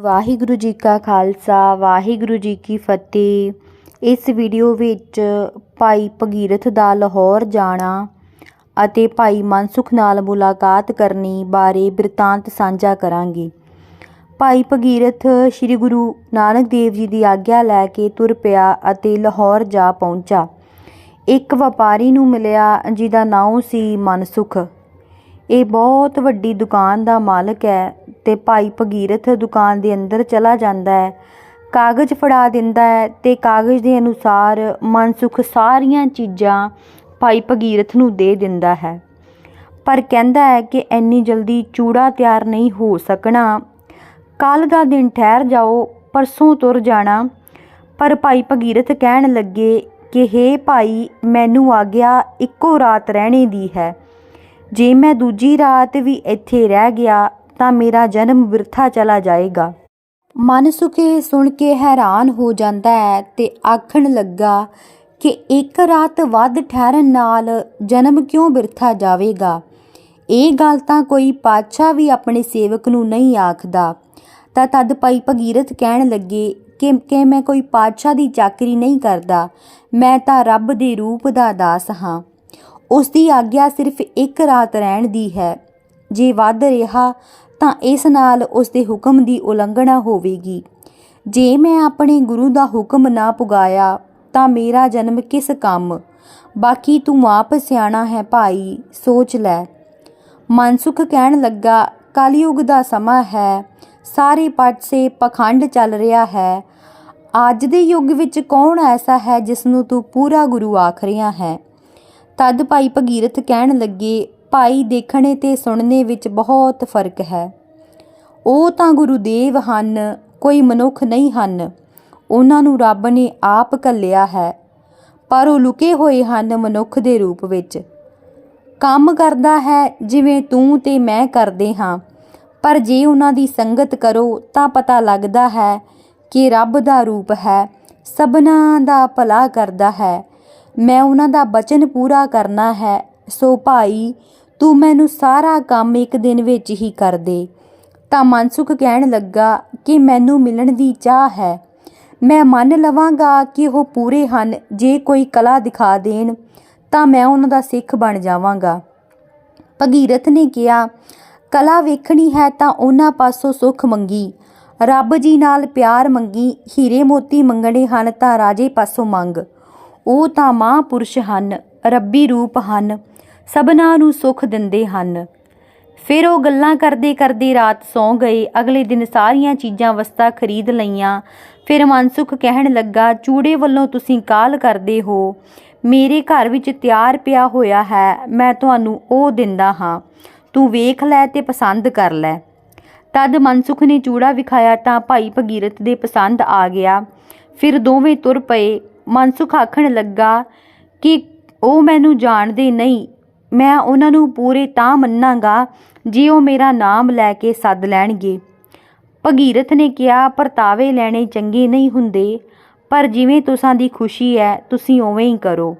ਵਾਹਿਗੁਰੂ ਜੀ ਕਾ ਖਾਲਸਾ, ਵਾਹਿਗੁਰੂ ਜੀ ਕੀ ਫਤਿਹ। ਇਸ ਵੀਡੀਓ ਵਿੱਚ ਭਾਈ ਭਗੀਰਥ ਦਾ ਲਾਹੌਰ ਜਾਣਾ ਅਤੇ ਭਾਈ ਮਨਸੁਖ ਨਾਲ ਮੁਲਾਕਾਤ ਕਰਨੀ ਬਾਰੇ ਬਿਰਤਾਂਤ ਸਾਂਝਾ ਕਰਾਂਗੇ। ਭਾਈ ਭਗੀਰਥ ਸ੍ਰੀ ਗੁਰੂ ਨਾਨਕ ਦੇਵ ਜੀ ਦੀ ਆਗਿਆ ਲੈ ਕੇ ਤੁਰ ਪਿਆ ਅਤੇ ਲਾਹੌਰ ਜਾ ਪਹੁੰਚਾ। ਇੱਕ ਵਪਾਰੀ ਨੂੰ ਮਿਲਿਆ ਜਿਹਦਾ ਨਾਮ ਸੀ ਮਨਸੁਖ। ਇਹ ਬਹੁਤ ਵੱਡੀ ਦੁਕਾਨ ਦਾ ਮਾਲਕ ਹੈ ਤੇ ਭਾਈ ਭਗੀਰਥ ਦੁਕਾਨ ਦੇ ਅੰਦਰ ਚਲਾ ਜਾਂਦਾ ਹੈ। ਕਾਗਜ਼ ਫੜਾ ਦਿੰਦਾ ਹੈ ਤੇ ਕਾਗਜ਼ ਦੇ ਅਨੁਸਾਰ ਮਨਸੁਖ ਸਾਰੀਆਂ ਚੀਜ਼ਾਂ ਭਾਈ ਭਗੀਰਥ ਨੂੰ ਦੇ ਦਿੰਦਾ ਹੈ। ਪਰ ਕਹਿੰਦਾ ਹੈ ਕਿ ਇੰਨੀ ਜਲਦੀ ਚੂੜਾ ਤਿਆਰ ਨਹੀਂ ਹੋ ਸਕਣਾ। ਕੱਲ ਦਾ ਦਿਨ ਠਹਿਰ ਜਾਓ, ਪਰਸੋਂ ਤੁਰ ਜਾਣਾ। ਪਰ ਭਾਈ ਭਗੀਰਥ ਕਹਿਣ ਲੱਗੇ ਕਿ, ਹੇ ਭਾਈ, ਮੈਨੂੰ ਆ ਗਿਆ ਇੱਕੋ ਰਾਤ ਰਹਿਣੇ ਦੀ ਹੈ। ਜੇ ਮੈਂ ਦੂਜੀ ਰਾਤ ਵੀ ਇੱਥੇ ਰਹਿ ਗਿਆ ਤਾਂ ਮੇਰਾ ਜਨਮ ਬਿਰਥਾ ਚਲਾ ਜਾਏਗਾ। ਮਨ ਸੁਖੇ ਸੁਣ ਕੇ ਹੈਰਾਨ ਹੋ ਜਾਂਦਾ ਹੈ ਤੇ ਆਖਣ ਲੱਗਾ ਕਿ ਇੱਕ ਰਾਤ ਵੱਧ ਠਹਿਰਨ ਨਾਲ ਜਨਮ ਕਿਉਂ ਬਿਰਥਾ ਜਾਵੇਗਾ? ਇਹ ਗੱਲ ਤਾਂ ਕੋਈ ਪਾਤਸ਼ਾਹ ਵੀ ਆਪਣੇ ਸੇਵਕ ਨੂੰ ਨਹੀਂ ਆਖਦਾ। ਤਾਂ ਤਦ ਭਾਈ ਭਗੀਰਥ ਕਹਿਣ ਲੱਗੇ ਕਿ ਕਿ ਮੈਂ ਕੋਈ ਪਾਤਸ਼ਾਹ ਦੀ ਚਾਕਰੀ ਨਹੀਂ ਕਰਦਾ, ਮੈਂ ਤਾਂ ਰੱਬ ਦੇ ਰੂਪ ਦਾ ਦਾਸ ਹਾਂ। ਉਸ ਦੀ ਆਗਿਆ ਸਿਰਫ ਇੱਕ ਰਾਤ ਰਹਿਣ ਦੀ ਹੈ। ਜੇ ਵੱਧ ਰਿਹਾ ਤਾਂ ਇਸ ਨਾਲ ਉਸ ਦੇ ਹੁਕਮ ਦੀ ਉਲੰਘਣਾ ਹੋਵੇਗੀ। ਜੇ ਮੈਂ ਆਪਣੇ ਗੁਰੂ ਦਾ ਹੁਕਮ ਨਾ ਪੁਗਾਇਆ, ਤਾਂ ਮੇਰਾ ਜਨਮ ਕਿਸ ਕੰਮ? ਬਾਕੀ ਤੂੰ ਆਪ ਸਿਆਣਾ ਹੈ ਭਾਈ, ਸੋਚ ਲੈ। ਮਨਸੁਖ ਕਹਿਣ ਲੱਗਾ, ਕਲਯੁਗ ਦਾ ਸਮਾਂ ਹੈ, ਸਾਰੇ ਪਾਸੇ ਪਖੰਡ ਚੱਲ ਰਿਹਾ ਹੈ। ਅੱਜ ਦੇ ਯੁੱਗ ਵਿੱਚ ਕੌਣ ਐਸਾ ਹੈ ਜਿਸ ਨੂੰ ਤੂੰ ਪੂਰਾ ਗੁਰੂ ਆਖ ਰਿਹਾ ਹੈ? ਤਦ ਭਾਈ ਭਗੀਰਥ ਕਹਿਣ ਲੱਗੇ ਭਾਈ ਦੇਖਣੇ ਤੇ ਸੁਣਨੇ ਵਿੱਚ ਬਹੁਤ ਫ਼ਰਕ ਹੈ। ਉਹ ਤਾਂ ਗੁਰੂਦੇਵ ਹਨ, ਕੋਈ ਮਨੁੱਖ ਨਹੀਂ ਹਨ। ਉਹਨਾਂ ਨੂੰ ਰੱਬ ਨੇ ਆਪ ਕੱਲਿਆ ਹੈ, ਪਰ ਉਹ ਲੁਕੇ ਹੋਏ ਹਨ ਮਨੁੱਖ ਦੇ ਰੂਪ ਵਿੱਚ। ਕੰਮ ਕਰਦਾ ਹੈ, ਜਿਵੇਂ ਤੂੰ ਤੇ ਮੈਂ ਕਰਦੇ ਹਾਂ। ਪਰ ਜੇ ਉਹਨਾਂ ਦੀ ਸੰਗਤ ਕਰੋ, ਤਾਂ ਪਤਾ ਲੱਗਦਾ ਹੈ ਕਿ ਰੱਬ ਦਾ ਰੂਪ ਹੈ, ਸਭਨਾ ਦਾ ਭਲਾ ਕਰਦਾ ਹੈ। ਮੈਂ ਉਹਨਾਂ ਦਾ ਬਚਨ ਪੂਰਾ ਕਰਨਾ ਹੈ ਸੋ ਭਾਈ, ਤੂੰ ਮੈਨੂੰ ਸਾਰਾ ਕੰਮ ਇੱਕ ਦਿਨ ਵਿੱਚ ਹੀ ਕਰ ਦੇ। ਤਾਂ ਮਨਸੁਖ ਕਹਿਣ ਲੱਗਾ ਕਿ ਮੈਨੂੰ ਮਿਲਣ ਦੀ ਚਾਹ ਹੈ। ਮੈਂ ਮੰਨ ਲਵਾਂਗਾ ਕਿ ਉਹ ਪੂਰੇ ਹਨ, ਜੇ ਕੋਈ ਕਲਾ ਦਿਖਾ ਦੇਣ, ਤਾਂ ਮੈਂ ਉਹਨਾਂ ਦਾ ਸਿੱਖ ਬਣ ਜਾਵਾਂਗਾ। ਭਗੀਰਥ ਨੇ ਕਿਹਾ, ਕਲਾ ਵੇਖਣੀ ਹੈ ਤਾਂ ਉਹਨਾਂ ਪਾਸੋਂ ਸੁੱਖ ਮੰਗੀ। ਰੱਬ ਜੀ ਨਾਲ ਪਿਆਰ ਮੰਗੀ, ਹੀਰੇ ਮੋਤੀ ਮੰਗਣੇ ਹਨ ਤਾਂ ਰਾਜੇ ਪਾਸੋਂ ਮੰਗ। ਉਹ ਤਾਂ ਮਹਾਂਪੁਰਸ਼ ਹਨ, ਰੱਬੀ ਰੂਪ ਹਨ। ਸਭਨਾਂ ਨੂੰ ਸੁੱਖ ਦਿੰਦੇ ਹਨ। ਫਿਰ ਉਹ ਗੱਲਾਂ ਕਰਦੇ ਕਰਦੇ ਰਾਤ ਸੌਂ ਗਏ। ਅਗਲੇ ਦਿਨ ਸਾਰੀਆਂ ਚੀਜ਼ਾਂ ਵਸਤਾਂ ਖਰੀਦ ਲਈਆਂ। ਫਿਰ ਮਨਸੁਖ ਕਹਿਣ ਲੱਗਾ, ਚੂੜੇ ਵੱਲੋਂ ਤੁਸੀਂ ਕਾਲ ਕਰਦੇ ਹੋ। ਮੇਰੇ ਘਰ ਵਿੱਚ ਤਿਆਰ ਪਿਆ ਹੋਇਆ ਹੈ। ਮੈਂ ਤੁਹਾਨੂੰ ਉਹ ਦਿੰਦਾ ਹਾਂ। ਤੂੰ ਵੇਖ ਲੈ ਤੇ ਪਸੰਦ ਕਰ ਲੈ ਤਦ ਮਨਸੁਖ ਨੇ ਚੂੜਾ ਵਿਖਾਇਆ ਤਾਂ ਭਾਈ ਭਗੀਰਥ ਦੇ ਪਸੰਦ ਆ ਗਿਆ। ਫਿਰ ਦੋਵੇਂ ਤੁਰ ਪਏ। ਮਨਸੁਖ ਆਖਣ ਲੱਗਾ ਕਿ ਉਹ ਮੈਨੂੰ ਜਾਣਦੇ ਨਹੀਂ। ਮੈਂ ਉਹਨਾਂ ਨੂੰ ਪੂਰੇ ਤਾਂ ਮੰਨਾਂਗਾ, ਜੇ ਉਹ ਮੇਰਾ ਨਾਮ ਲੈ ਕੇ ਸੱਦ ਲੈਣਗੇ। ਭਗੀਰਥ ਨੇ ਕਿਹਾ ਪਰਤਾਵੇ ਲੈਣੇ ਚੰਗੇ ਨਹੀਂ ਹੁੰਦੇ, ਪਰ ਜਿਵੇਂ ਤੁਸਾਂ ਦੀ ਖੁਸ਼ੀ ਹੈ, ਤੁਸੀਂ ਉਵੇਂ ਹੀ ਕਰੋ।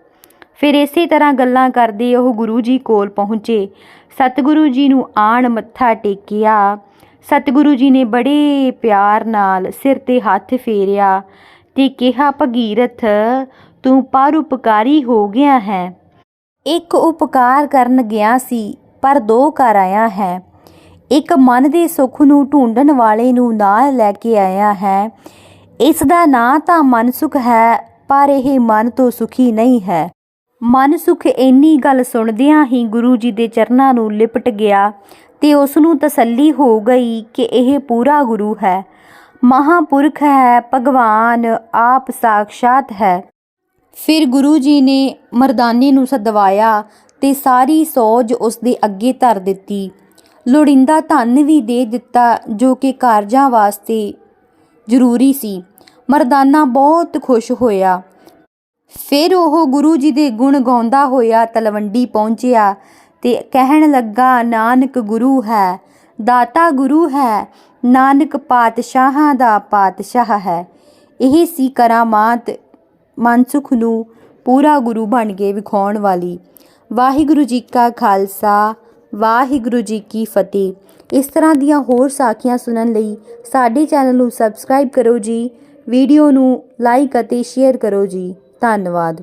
ਫਿਰ ਇਸੇ ਤਰ੍ਹਾਂ ਗੱਲਾਂ ਕਰਦੇ ਉਹ ਗੁਰੂ ਜੀ ਕੋਲ ਪਹੁੰਚੇ। ਸਤਿਗੁਰੂ ਜੀ ਨੂੰ ਆਣ ਮੱਥਾ ਟੇਕਿਆ। ਸਤਿਗੁਰੂ ਜੀ ਨੇ ਬੜੇ ਪਿਆਰ ਨਾਲ ਸਿਰ ਤੇ ਹੱਥ ਫੇਰਿਆ ਤੇ ਕਿਹਾ, ਭਗੀਰਥ, ਤੂੰ ਪਰਉਪਕਾਰੀ ਹੋ ਗਿਆ ਹੈ। ਇੱਕ ਉਪਕਾਰ ਕਰਨ ਗਿਆ ਸੀ, ਪਰ ਦੋ ਘਰ ਆਇਆ ਹੈ। ਇੱਕ ਮਨ ਦੇ ਸੁੱਖ ਨੂੰ ਢੂੰਡਣ ਵਾਲੇ ਨੂੰ ਨਾਲ ਲੈ ਕੇ ਆਇਆ ਹੈ। ਇਸ ਦਾ ਨਾਂ ਤਾਂ ਮਨ ਸੁਖ ਹੈ, ਪਰ ਇਹ ਮਨ ਤੋਂ ਸੁਖੀ ਨਹੀਂ ਹੈ। ਮਨ ਸੁਖ ਇੰਨੀ ਗੱਲ ਸੁਣਦਿਆਂ ਹੀ ਗੁਰੂ ਜੀ ਦੇ ਚਰਨਾਂ ਨੂੰ ਲਿਪਟ ਗਿਆ ਤੇ ਉਸ ਨੂੰ ਤਸੱਲੀ ਹੋ ਗਈ ਕਿ ਇਹ ਪੂਰਾ ਗੁਰੂ ਹੈ। ਮਹਾਪੁਰਖ ਹੈ, ਭਗਵਾਨ ਆਪ ਸਾਖਸ਼ਾਤ ਹੈ। ਫਿਰ ਗੁਰੂ ਜੀ ਨੇ ਮਰਦਾਨੇ ਨੂੰ ਸਦਵਾਇਆ ਤੇ ਸਾਰੀ ਸੋਜ ਉਸ ਦੇ ਅੱਗੇ ਧਰ ਦਿੱਤੀ। ਲੋੜਿੰਦਾ ਧਨ ਵੀ ਦੇ ਦਿੱਤਾ ਜੋ ਕਿ ਕਾਰਜਾਂ ਵਾਸਤੇ ਜ਼ਰੂਰੀ ਸੀ। ਮਰਦਾਨਾ ਬਹੁਤ ਖੁਸ਼ ਹੋਇਆ। ਫਿਰ ਉਹ ਗੁਰੂ ਜੀ ਦੇ ਗੁਣ ਗਾਉਂਦਾ ਹੋਇਆ ਤਲਵੰਡੀ ਪਹੁੰਚਿਆ ਤੇ ਕਹਿਣ ਲੱਗਾ, ਨਾਨਕ ਗੁਰੂ ਹੈ, ਦਾਤਾ ਗੁਰੂ ਹੈ, ਨਾਨਕ ਪਾਤਸ਼ਾਹਾਂ ਦਾ ਪਾਤਸ਼ਾਹ ਹੈ। ਇਹ ਸੀ ਕਰਾਮਾਤ ਮਨਸੁਖ ਨੂੰ ਪੂਰਾ ਗੁਰੂ ਬਣ ਕੇ ਵਿਖਾਉਣ ਵਾਲੀ। ਵਾਹਿਗੁਰੂ ਜੀ ਕਾ ਖਾਲਸਾ, ਵਾਹਿਗੁਰੂ ਜੀ ਕੀ ਫਤਿਹ। ਇਸ ਤਰ੍ਹਾਂ ਦੀਆਂ ਹੋਰ ਸਾਖੀਆਂ ਸੁਣਨ ਲਈ ਸਾਡੇ ਚੈਨਲ ਨੂੰ ਸਬਸਕ੍ਰਾਈਬ ਕਰੋ ਜੀ, ਵੀਡੀਓ ਨੂੰ ਲਾਈਕ ਅਤੇ ਸ਼ੇਅਰ ਕਰੋ ਜੀ। ਧੰਨਵਾਦ।